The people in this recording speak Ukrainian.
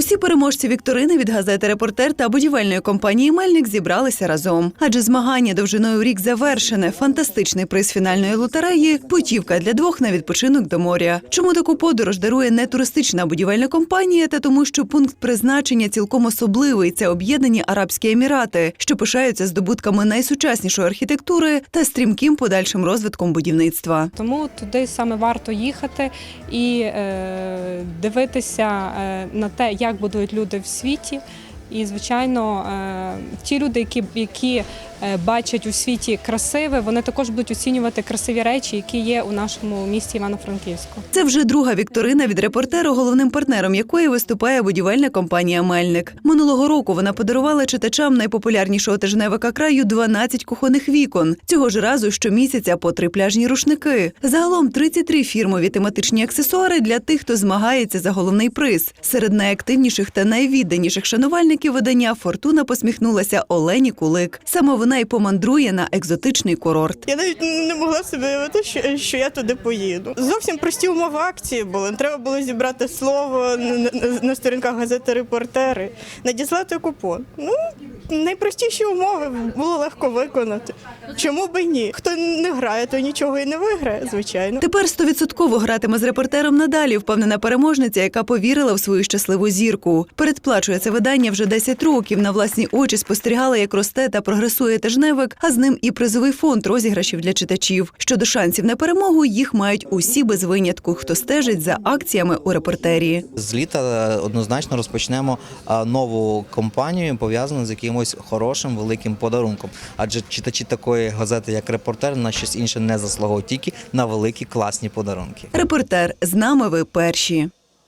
Усі переможці вікторини від газети Репортер та будівельної компанії Мельник зібралися разом. Адже змагання довжиною в рік завершене. Фантастичний приз фінальної лотереї путівка для двох на відпочинок до моря. Чому таку подорож дарує не туристична будівельна компанія, та тому, що пункт призначення цілком особливий. Це об'єднані Арабські Емірати, що пишаються здобутками найсучаснішої архітектури та стрімким подальшим розвитком будівництва. Тому туди саме варто їхати і е, дивитися е, на те, як будують люди в світі. І, звичайно, е, ті люди, які, які е, бачать у світі красиве, вони також будуть оцінювати красиві речі, які є у нашому місті Івано-Франківську. Це вже друга вікторина від репортера, головним партнером якої виступає будівельна компанія Мельник. Минулого року вона подарувала читачам найпопулярнішого тижневика краю 12 кухонних вікон. Цього ж разу щомісяця по три пляжні рушники. Загалом 33 фірмові тематичні аксесуари для тих, хто змагається за головний приз. Серед найактивніших та найвідданіших шанувальників видання Фортуна посміхнулася Олені Кулик. Саме вона й помандрує на екзотичний курорт. Я навіть не могла собі уявити, що, що я туди поїду. Зовсім прості умови акції були. Треба було зібрати слово на, на, на сторінках газети репортери, надіслати купон. Ну, найпростіші умови було легко виконати. Чому би ні? Хто не грає, то нічого і не виграє, звичайно. Тепер стовідсотково гратиме з репортером надалі. Впевнена переможниця, яка повірила в свою щасливу зірку. Передплачує це видання вже 10 років. На власні очі спостерігала, як росте та прогресує тижневик, а з ним і призовий фонд розіграшів для читачів. Щодо шансів на перемогу, їх мають усі без винятку, хто стежить за акціями у репортері. З літа е, однозначно розпочнемо е, нову кампанію, пов'язану з якимось хорошим великим подарунком. Адже читачі такої газети, як репортер, на щось інше не заслуговують, тільки на великі класні подарунки. Репортер з нами ви перші.